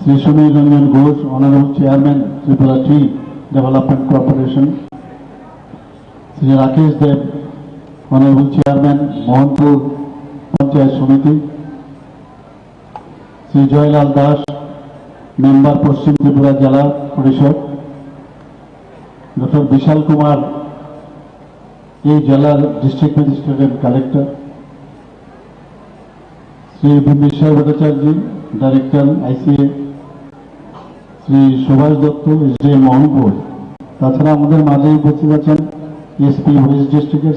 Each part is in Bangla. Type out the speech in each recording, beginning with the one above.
Shri Sumir Ranjan Ghosh honourable chairman, Tripura tea development corporation. Shri Rakesh Deb honourable chairman, Mohanpur panchayat Samiti. Shri Joylal Das, member পশ্চিম ত্রিপুরা জেলা পরিষদ। ডক্টর বিশাল কুমার, এই জেলার district magistrate collector. Shri Bishwar Bhattacharya director ICA Shri Subhash Dutta SDM Mohanpur তাছাড়া আমাদের মাঝে উপস্থিত আছেন এসপি ওয়েস্ট ডিস্ট্রিক্টের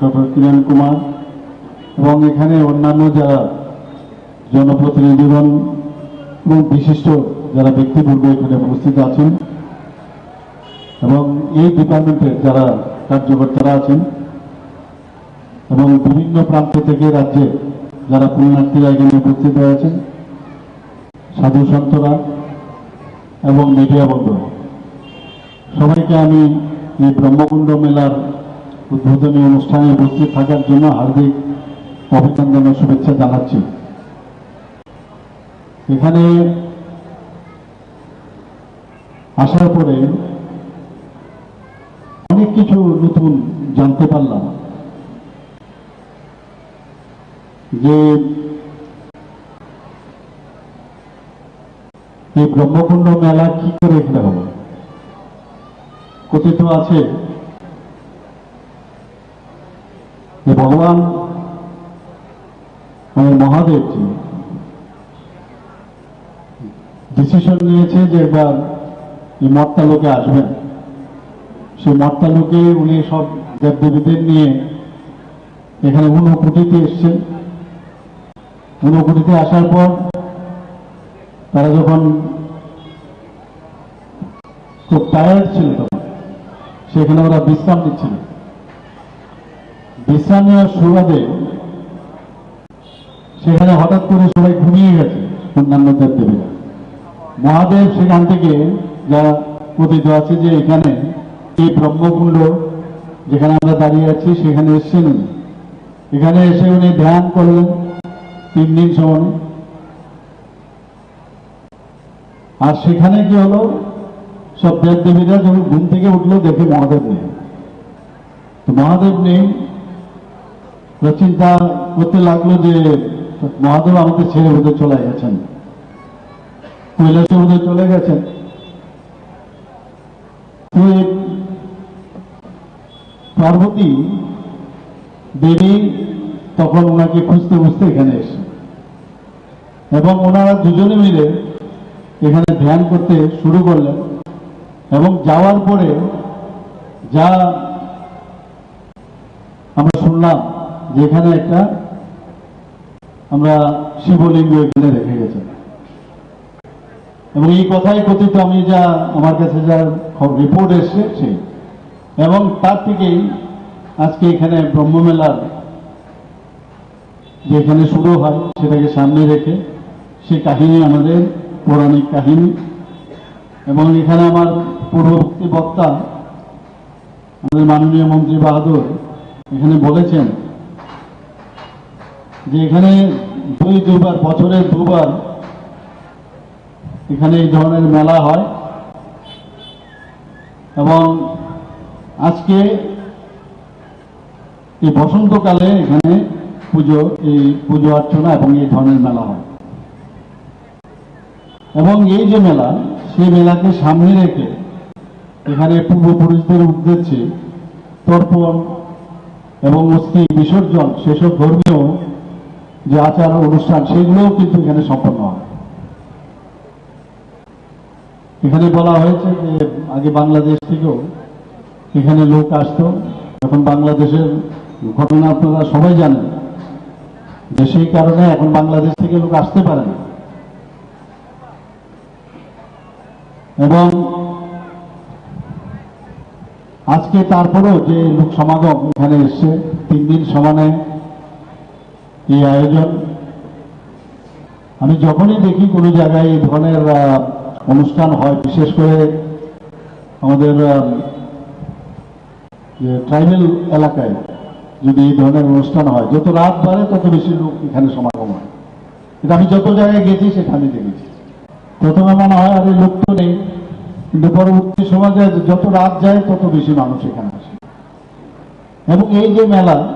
ডক্টর কিরণ কুমার এবং এখানে অন্যান্য যারা জনপ্রতিনিধিগণ এবং বিশিষ্ট যারা ব্যক্তিবর্গ এখানে উপস্থিত আছেন এবং এই ডিপার্টমেন্টের যারা কার্যকর্তারা আছেন এবং বিভিন্ন প্রান্ত থেকে রাজ্যে যারা পুণ্যার্থীরা এখানে উপস্থিত হয়েছেন সাধু সন্তরা এবং মিডিয়া বন্ধু সবাইকে আমি এই ব্রহ্মকুণ্ড মেলার উদ্বোধনী অনুষ্ঠানে উপস্থিত থাকার জন্য হার্দিক অভিনন্দন শুভেচ্ছা জানাচ্ছি। এখানে আসার পরে অনেক কিছু নতুন জানতে পারলাম। যে এই ব্রহ্মকুণ্ড মেলা কি করে এখানে হলো কথিত আছে যে ভগবান মহাদেবজি ডিসিশন নিয়েছে যে এবার এই মর্তা লোকে আসবেন সেই মর্তালোকে উনি সব দেবদেবীদের নিয়ে এখানে ঊনকুটিতে এসছেন ঊনকুটিতে আসার পর তারা যখন খুব টায়ার্ড ছিল তখন, সেখানে ওরা বিশ্রাম নিচ্ছিল। বিশ্রাম নেওয়ার সুবাদে সেখানে হঠাৎ করে সবাই ঘুমিয়ে গেছে অন্যান্য দেবদেবীরা। মহাদেব সেখান থেকে যা কথিত আছে যে এখানে এই ব্রহ্মকুণ্ড যেখানে আমরা দাঁড়িয়ে আছি, সেখানে এসছেন এখানে এসে উনি ধ্যান করলেন। তিন দিন সময়। আর সেখানে কি হলো? সব দেব দেবীরা যখন ঘুম থেকে উঠল, দেখে মহাদেব নেই। তো মহাদেব নেই। চিন্তা করতে লাগল যে মহাদেব আমাদের ছেড়ে বোধহয় চলে গেছেন। কৈলাসে বোধহয় চলে গেছেন। পার্বতী দেবী তখন ওনাকে খুঁজতে খুঁজতে এখানে এসে। এবং ওনারা দুজনে মিলে এখানে ধ্যান করতে শুরু করলেন এবং যাওয়ার পরে যা আমরা শুনলাম যে এখানে একটা আমরা শিবলিঙ্গ এখানে রেখে গেছে এবং এই কথাই কথিত আমি যা আমার কাছে যা রিপোর্ট এসছে এবং তার থেকেই আজকে এখানে ব্রহ্মমেলার যেখানে শুরু হয় সেটাকে সামনে রেখে সে কাহিনী আমাদের পৌরাণিক কাহিনী। এবং এখানে আমার পূর্ববর্তী বক্তা আমাদের মাননীয় মন্ত্রী বাহাদুর, এখানে বলেছেন যে এখানে দুই দুবার, বছরে দুবার এখানে এই ধরনের মেলা হয়। এবং আজকে এই বসন্তকালে এখানে পুজো, এই পুজো অর্চনা এবং এই ধরনের মেলা হয়। এবং এই যে মেলা, সেই মেলাকে সামনে রেখে এখানে পূর্বপুরুষদের উদ্দেশ্যে তর্পণ এবং অস্থি বিসর্জন সেসব ধর্মীয় যে আচার অনুষ্ঠান, সেগুলোও কিন্তু এখানে সম্পন্ন হয়। এখানে বলা হয়েছে যে আগে বাংলাদেশ থেকেও এখানে লোক আসতো। এখন বাংলাদেশের ঘটনা আপনারা সবাই জানেন। সেই কারণে এখন বাংলাদেশ থেকে লোক আসতে পারে না। এবং আজকে তারপরেও যে লোক সমাগম এখানে এসছে, তিন দিন সমানে এই আয়োজন। আমি যখনই দেখি কোনো জায়গায় এই ধরনের অনুষ্ঠান হয়, বিশেষ করে আমাদের ট্রাইবেল এলাকায় যদি এই ধরনের অনুষ্ঠান হয়, যত রাত বাড়ে, তত বেশি লোক এখানে সমাগম হয়। এটা আমি যত জায়গায় গেছি আমি দেখেছি। প্রথমে মনে হয়, আর এই লোক তো নেই। কিন্তু পরবর্তী সমাজে যত রাত যায়, তত বেশি মানুষ এখানে আসে। এবং এই যে মেলা,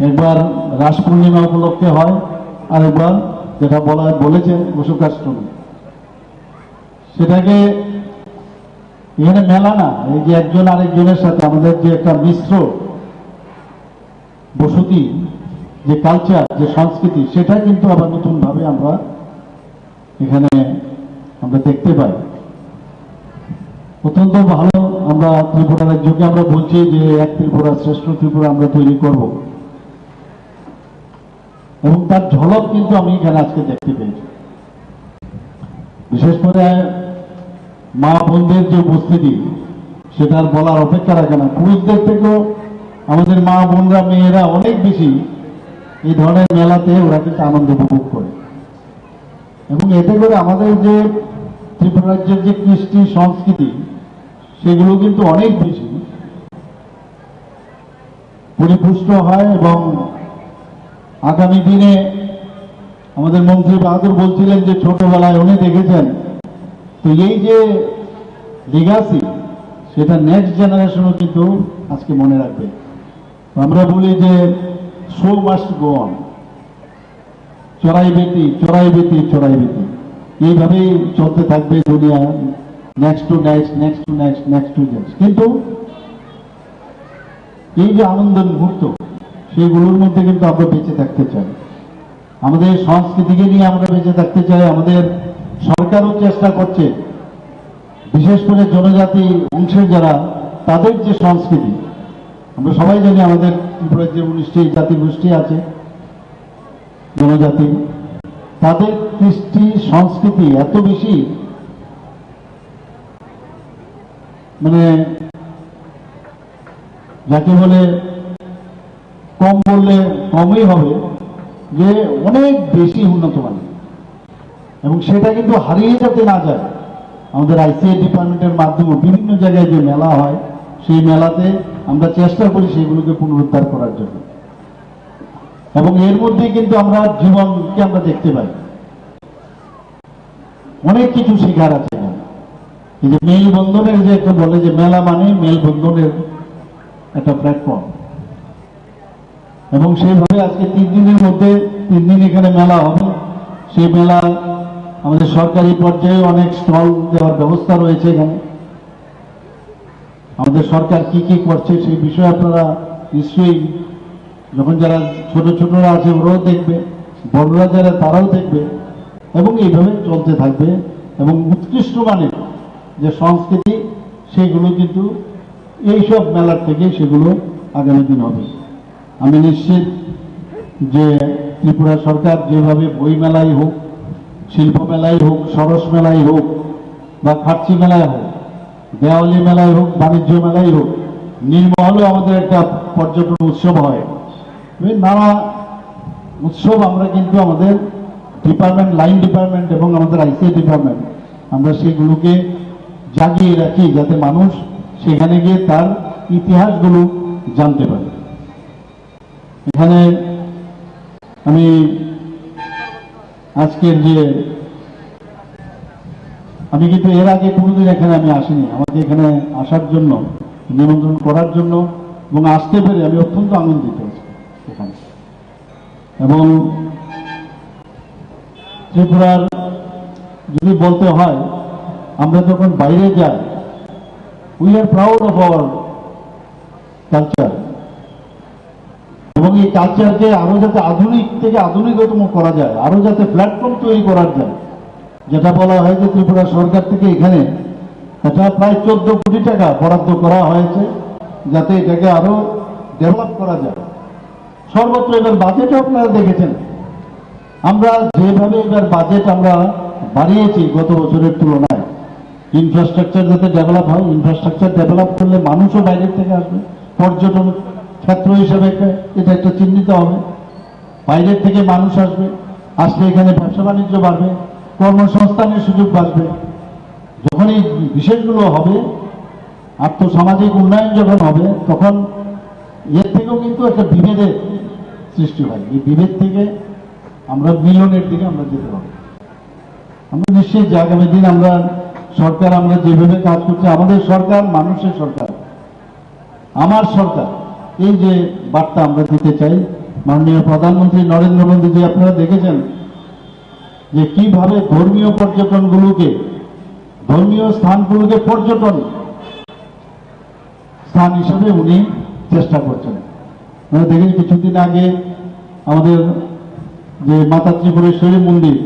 একবার রাস পূর্ণিমা উপলক্ষে হয় আর একবার যেটা বলা বলেছেন বসুকাষ্টমী। সেটাকে এখানে মেলা না, এই যে একজন আরেকজনের সাথে আমাদের যে একটা মিশ্র বসতি, যে কালচার যে সংস্কৃতি, সেটা কিন্তু আবার নতুন ভাবে আমরা এখানে আমরা দেখতে পাই। অত্যন্ত ভালো আমরা ত্রিপুরা রাজ্যকে আমরা বলছি যে এক ত্রিপুরা শ্রেষ্ঠ ত্রিপুরা আমরা তৈরি করব। এবং তার ঝলক কিন্তু আমি এখানে আজকে দেখতে পেয়েছি। বিশেষ করে মা বোনদের যে উপস্থিতি, সেটা আর বলার অপেক্ষা রাখে না। পুরুষদের থেকেও আমাদের মা বোনরা, মেয়েরা অনেক বেশি এই ধরনের মেলাতে ওরা কিন্তু আনন্দ উপভোগ করে। এবং এতে করে আমাদের যে ত্রিপুরা রাজ্যের যে কৃষ্টি সংস্কৃতি, সেগুলো কিন্তু অনেক বেশি পরিপুষ্ট হয় এবং আগামী দিনে আমাদের মন্ত্রী বাহাদুর বলছিলেন যে ছোটবেলায় উনি দেখেছেন তো এই যে লিগাসি সেটা নেক্সট জেনারেশনও কিন্তু আজকে মনে রাখবে। আমরা বলি যে শো মাস্ট গো অন চড়াই বেতি চড়াই বেতি চড়াই বেতি। এইভাবেই চলতে থাকবে দুনিয়া next to next next to next next to next কিন্তু এই যে আনন্দের মুহূর্ত, সেইগুলোর মধ্যে কিন্তু আমরা বেঁচে থাকতে চাই। আমাদের সংস্কৃতিকে নিয়ে আমরা বেঁচে থাকতে চাই, আমাদের সরকারও চেষ্টা করছে, বিশেষ করে জনজাতি অংশের যারা, তাদের যে সংস্কৃতি, আমরা সবাই জানি আমাদের ত্রিপুরার যে উনিশটি জাতি গোষ্ঠী আছে জনজাতি তাদের কৃষ্টি সংস্কৃতি এত বেশি মানে যাকে বলে কম বললে কমই হবে, যে অনেক বেশি উন্নত মানের এবং সেটা কিন্তু হারিয়ে যেতে না যায়। আমাদের আইসিআই ডিপার্টমেন্টের মাধ্যমে বিভিন্ন জায়গায় যে মেলা হয়, সেই মেলাতে আমরা চেষ্টা করি সেগুলোকে পুনরুদ্ধার করার জন্য। এবং এর মধ্যে কিন্তু আমরা জীবনকে আমরা দেখতে পাই। অনেক কিছু শেখার আছে এই যে মেলবন্ধনের যে একটা বলে যে মেলা মানে মেলবন্ধনের একটা প্ল্যাটফর্ম এবং সেইভাবে আজকে তিন দিনের মধ্যে তিন দিন এখানে মেলা হবে। সেই মেলা আমাদের সরকারি পর্যায়ে অনেক স্টল দেওয়ার ব্যবস্থা রয়েছে এখানে আমাদের সরকার কি কি করছে সেই বিষয়ে আপনারা নিশ্চয়ই যখন যারা ছোট ছোটরা আছে ওরাও দেখবে, বড়রা যারা তারাও দেখবে এবং এইভাবে চলতে থাকবে এবং উৎকৃষ্ট মানের যে সংস্কৃতি, সেগুলো কিন্তু এইসব মেলার থেকে সেগুলো আগামী দিন হবে। আমি নিশ্চিত যে ত্রিপুরা সরকার যেভাবে বই মেলাই হোক শিল্প মেলাই হোক, সরস মেলাই হোক, বা খার্চি মেলায় হোক, দেওয়ালি মেলায় হোক, বাণিজ্য মেলাই হোক নীলমহলেও আমাদের একটা পর্যটন উৎসব হয়। নানা উৎসব আমরা কিন্তু আমাদের ডিপার্টমেন্ট লাইন ডিপার্টমেন্ট এবং আমাদের আইসিআই ডিপার্টমেন্ট আমরা সেগুলোকে জাগিয়ে রাখি যাতে মানুষ সেখানে গিয়ে তার ইতিহাসগুলো জানতে পারে। এখানে আমি আজকের যে আমি কিন্তু এর আগে কোনোদিন এখানে আমি আসিনি। আমাকে এখানে আসার জন্য, নিমন্ত্রণ করার জন্য এবং আসতে পেরে আমি অত্যন্ত আনন্দিত এখানে। এবং ত্রিপুরার যদি বলতে হয়, আমরা যখন বাইরে যাই we are proud of our culture এবং এই কালচারকে আরও যাতে আধুনিক থেকে আধুনিকতম করা যায়, আরও যাতে প্ল্যাটফর্ম তৈরি করার যায়, যেটা বলা হয় যে ত্রিপুরা সরকার থেকে এখানে এটা প্রায় চোদ্দ কোটি টাকা বরাদ্দ করা হয়েছে, যাতে এটাকে আরও ডেভেলপ করা যায়। সর্বত্র এবার বাজেটও আপনারা দেখেছেন। আমরা যেভাবে এবার বাজেট আমরা বাড়িয়েছি গত বছরের তুলনায় ইনফ্রাস্ট্রাকচার যাতে ডেভেলপ হয় ইনফ্রাস্ট্রাকচার ডেভেলপ করলে মানুষও বাইরের থেকে আসবে, পর্যটন ক্ষেত্র হিসেবে এটা একটা চিহ্নিত হবে। বাইরের থেকে মানুষ আসবে। আসলে এখানে ব্যবসা বাণিজ্য বাড়বে, কর্মসংস্থানের সুযোগ বাড়বে। যখন এই বিষয়গুলো হবে, আর্থসামাজিক উন্নয়ন যখন হবে, তখন এর থেকেও কিন্তু একটা বিভেদের সৃষ্টি হয়। এই বিভেদ থেকে আমরা মিলনের দিকে আমরা যেতে পারব। আমরা নিশ্চয়ই যে আগামী দিন আমরা সরকার আমরা যেভাবে কাজ করছি, আমাদের সরকার মানুষের সরকার। আমার সরকার। এই যে বার্তা আমরা দিতে চাই, মাননীয় প্রধানমন্ত্রী নরেন্দ্র মোদীজি আপনারা দেখেছেন যে কীভাবে ধর্মীয় পর্যটনগুলোকে, ধর্মীয় স্থানগুলোকে পর্যটন স্থান হিসেবে উনি চেষ্টা করছেন। আমরা দেখেন কিছুদিন আগে আমাদের যে মাতা ত্রিপুরেশ্বরী মন্দির,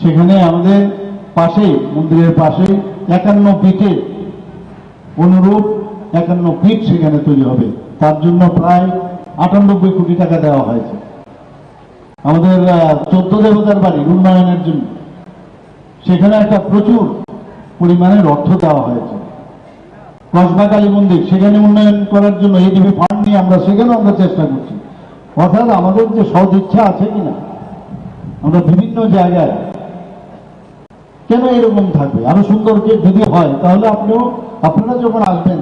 সেখানে আমাদের পাশে মন্দিরের পাশে একান্ন পিঠে অনুরূপ একান্ন পিঠ সেখানে তৈরি হবে। তার জন্য প্রায় আটানব্বই কোটি টাকা দেওয়া হয়েছে। আমাদের চোদ্দ দেবতার বাড়ি উন্নয়নের জন্য। সেখানে একটা প্রচুর পরিমাণের অর্থ দেওয়া হয়েছে। কসবা কালী মন্দির সেখানে উন্নয়ন করার জন্য এডিবি ফান্ড নিয়ে আমরা সেখানেও আমরা চেষ্টা করছি। অর্থাৎ আমাদের যে সদ ইচ্ছা আছে কিনা, আমরা বিভিন্ন জায়গায় কেন এরকম থাকবে? আরও সুন্দর যদি হয়, তাহলে আপনিও আপনারা যখন আসবেন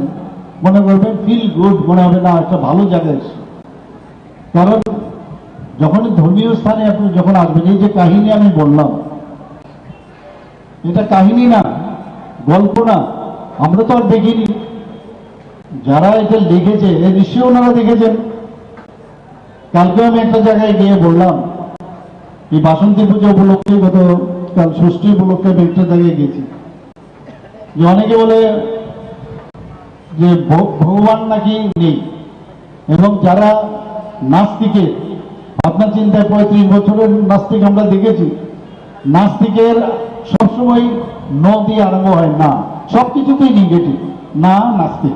মনে করবেন ফিল গুড মনে হবে, না, একটা ভালো জায়গায় কারণ যখন ধর্মীয় স্থানে আপনি যখন আসবেন, এই যে কাহিনী আমি বললাম, এটা কাহিনী না, গল্প না, আমরা তো আর দেখিনি। যারা এটা লিখেছে, এ নিশ্চয়ই ওনারা দেখেছেন। কালকে আমি একটা জায়গায় গিয়ে বললাম এই বাসন্তী পুজো উপলক্ষে গত কাল ষষ্ঠী উপলক্ষে আমি একটা জায়গায় গেছি যে অনেকে বলে যে ভগবান নাকি নেই। এবং যারা নাস্তিকের আপনার চিন্তায় পঁয়ত্রিশ বছরের নাস্তিক আমরা দেখেছি, নাস্তিকের সবসময় ন দিয়ে আরম্ভ হয় না। সবকিছুতেই নেগেটিভ না, নাস্তিক।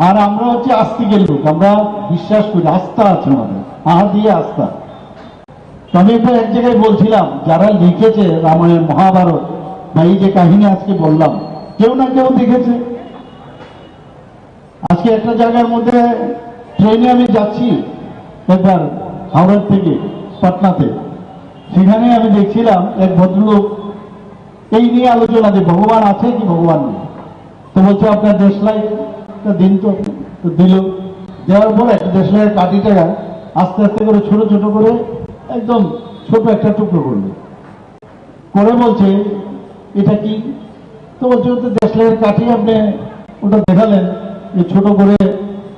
আর আমরা হচ্ছে আস্তিকের লোক। আমরা বিশ্বাস করি, আস্থা আছে আমাদের। আহা দিয়ে আস্থা। আমি একটা এক জায়গায় বলছিলাম, যারা লিখেছে রামায়ণ, মহাভারত, বা এই যে কাহিনী আজকে বললাম, কেউ না কেউ দেখেছে। আজকে একটা জায়গার মধ্যে ট্রেনে আমি যাচ্ছি একবার হাওড়ার থেকে, পাটনাতে। সেখানে আমি দেখছিলাম এক ভদ্রলোক, এই নিয়ে আলোচনা যে ভগবান আছে কি ভগবান নেই? তো বলছে, আপনার দেশলাইটা দিন তো দিল। দেওয়ার পরে দেশলাইয়ের কাঠিটা আস্তে আস্তে করে ছোট ছোট করে একদম ছোট একটা টুকরো করল। করে বলছে, এটা কি? তো বলছে দেশলাইয়ের কাঠি আপনি ওটা দেখালেন। যে ছোট করে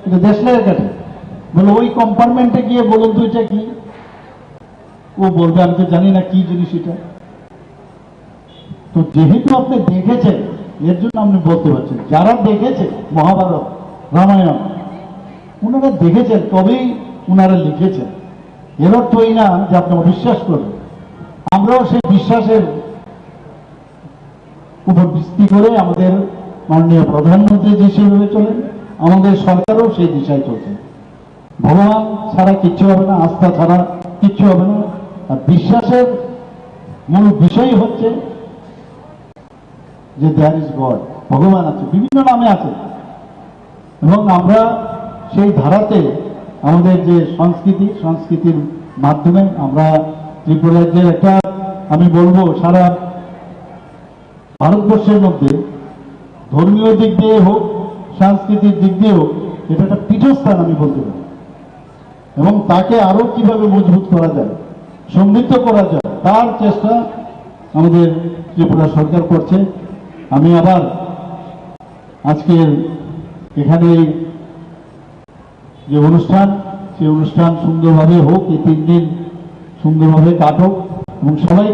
এটা দেশলাইয়ের কাঠি বলে, ওই কম্পার্টমেন্টে গিয়ে বলুন তো এটা কি? ও বলবে, আমি তো জানি না কি জিনিস এটা। তো যেহেতু আপনি দেখেছেন, এর জন্য আপনি বলতে পারছেন, যারা দেখেছে মহাভারত, রামায়ণ, ওনারা দেখেছেন, তবেই ওনারা লিখেছেন। এর অর্থ এই না যে আপনি অবিশ্বাস করবেন। আমরাও সেই বিশ্বাসের উপর ভিত্তি করে আমাদের মাননীয় প্রধানমন্ত্রী যে সেভাবে চলেন, আমাদের সরকারও সেই দিশায় চলছে। ভগবান ছাড়া কিচ্ছু হবে না, আস্থা ছাড়া কিচ্ছু হবে না। আর বিশ্বাসের মূল বিষয় হচ্ছে যে দেয়ার ইজ গড ভগবান আছে, বিভিন্ন নামে আছে। এবং আমরা সেই ধারাতে আমাদের যে সংস্কৃতি, সংস্কৃতির মাধ্যমে আমরা ত্রিপুরার যে একটা, আমি বলব, সারা ভারতবর্ষের মধ্যে ধর্মীয় দিক দিয়ে হোক, সাংস্কৃতিক দিক দিয়ে হোক, এটা একটা পীঠস্থান আমি বলতে পারি। এবং তাকে আরও কীভাবে মজবুত করা যায়, সমৃদ্ধ করা যায়, তার চেষ্টা আমাদের ত্রিপুরা সরকার করছে। আমি আবার আজকের এখানে যে অনুষ্ঠান, সেই অনুষ্ঠান সুন্দরভাবে হোক, এই তিন দিন সুন্দরভাবে কাটুক, এবং সবাই